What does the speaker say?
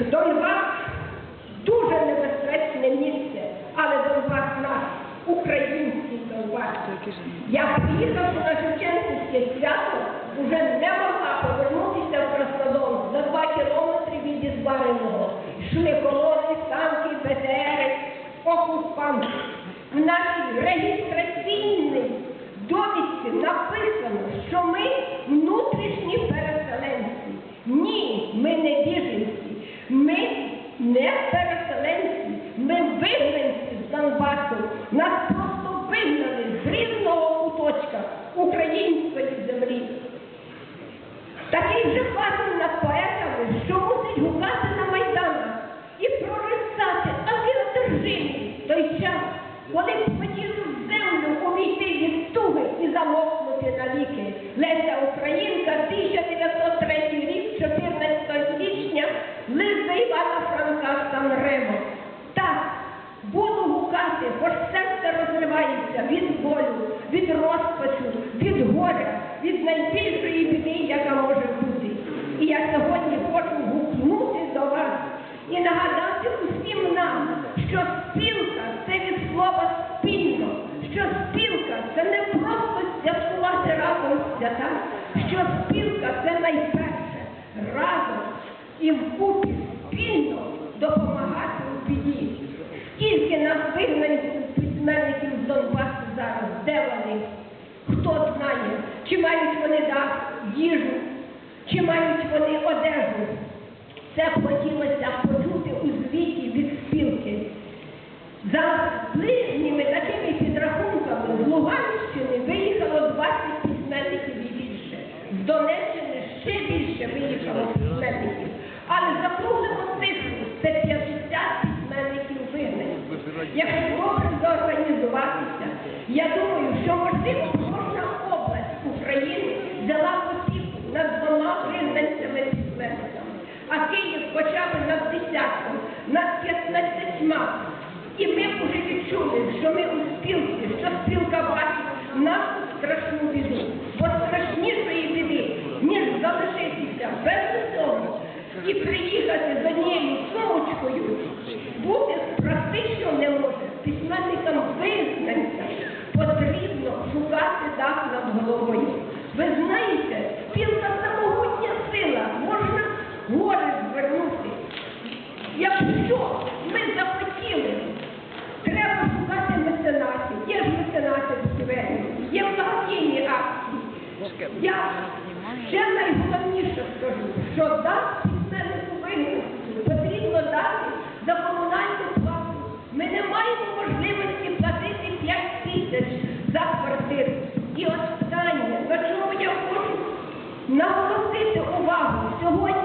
Донбас дуже небезпечне місце, але Донбас наш, український Донбас. Я приїхав на Шевченківське свято, вже не могла повернутися в Краснодон за два кілометри від Ізбареного. Йшли колони, танки, БТРи, окупанти. В нашій реєстраційній довідці написано, що ми внутрішні. Не переселенці, ми вигнанці з Донбасу. Нас просто вигнали з різного куточка української землі. Такий же фазом над поетами, що мусить гукати на майданах і прорицати, а ти одержимий той час, коли б хотіли в землю увійти від туги і замокнути навіки. Леся Українка, розривається від болю, від розпачу, від горя, від найбільшої біди, яка може бути. І я сьогодні хочу гукнути до вас і нагадати усім нам, що спілка це від слова спільно, що спілка це не просто святкувати разом свята, що спілка це найперше разом і вкупі спільно допомагати у біді. Скільки нас вигнанців письменників з Донбасу мають вони дах, їжу, чи мають вони одежу? Це б хотілося почути у звіті від спілки. За ближніми такими підрахунками з Луганщини виїхало 20 письменників і більше. З Донеччини ще більше виїхало письменників. Але закруглимо цифру, взяла опіку над двома вигнанцями письменниками, а Київ хоча б над десятком, над п'ятнадцятьма. І ми вже відчули, що ми у спілці, що спілка бачить нашу страшну біду. Бо страшнішої біди, ніж залишитися без усього і приїхати з однією сумочкою, бути практично не може. Письменникам визнанця потрібно шукати дах над головою. Ви знаєте, спілка самогутня сила, можна гори звернути. Якщо ми захотіли, треба шукати меценатів. Є ж меценати в Сіверії, є благодійні акції. Я ще найголовніше скажу, що дати письменнику вигнати потрібно дати за наголосити увагу, сьогодні